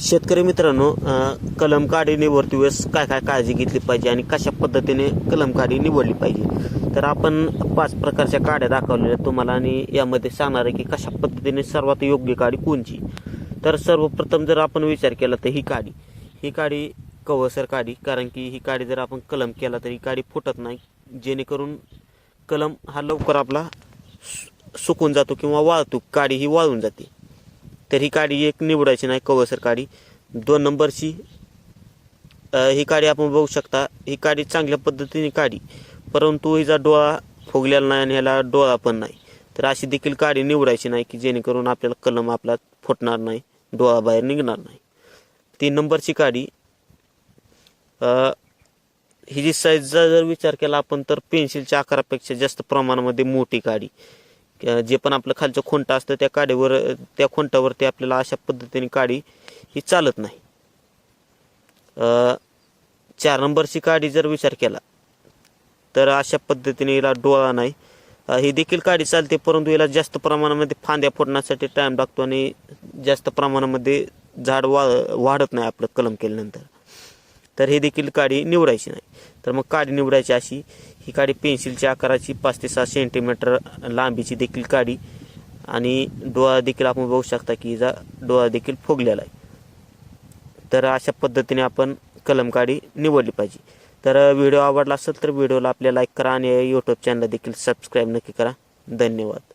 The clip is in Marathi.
शेतकरी मित्रांनो कलम काढी निवडती वेळेस काय काय काळजी घेतली पाहिजे आणि कशा पद्धतीने कलम काढी निवडली पाहिजे? तर आपण पाच प्रकारच्या काड्या दाखवलेल्या तुम्हाला आणि यामध्ये सांगणार आहे की कशा पद्धतीने सर्वात योग्य काडी कोणची? तर सर्वप्रथम जर आपण विचार केला तर ही काडी. ही काडी कवसर काडी कारण की ही काडी जर आपण कलम केला तर ही काडी फुटत नाही. जेणेकरून कलम हा लवकर आपला सु- सुकून जातो किंवा वाळतो काडी ही वाळून जाते. तर ही काडी एक निवडायची नाही कवसर काडी दोन नंबरची ही काडी आपण बघू शकता. ही काडी चांगल्या पद्धतीने काढी परंतु हिचा डोळा फुगलेला नाही आणि ह्याला डोळा पण नाही. तर अशी देखील काडी निवडायची नाही की जेणेकरून आपल्याला कलम आपला फुटणार नाही डोळा बाहेर निघणार नाही. तीन नंबरची काडी हिची जी साईजचा जर विचार केला आपण तर पेन्सिलच्या आकारापेक्षा जास्त प्रमाणामध्ये मोठी काडी जे पण आपलं खालचं खुंट असतं त्या काडीवर त्या खोंटावरती आपल्याला अशा पद्धतीने काडी ही चालत नाही. चार नंबरची काडी जर विचार केला तर अशा पद्धतीने हिला डोळा नाही. ही देखील काडी चालते परंतु हिला जास्त प्रमाणामध्ये फांद्या फोडण्यासाठी टाईम लागतो आणि जास्त प्रमाणामध्ये झाड वा वाढत नाही आपलं कलम केल्यानंतर. तर हे देखील काडी निवडायची नाही. तर मग काडी निवडायची अशी ही काडी पेन्सिलच्या आकाराची पाच ते सहा सेंटीमीटर लांबीची देखील काडी आणि डोळा देखील आपण बघू शकता की जा डोळा देखील फुगलेला आहे. तर अशा पद्धतीने आपण कलम काडी निवडली पाहिजे. तर व्हिडिओ आवडला असेल तर व्हिडिओला आपल्या लाईक करा आणि यूट्यूब चॅनल देखील सबस्क्राईब नक्की करा. धन्यवाद.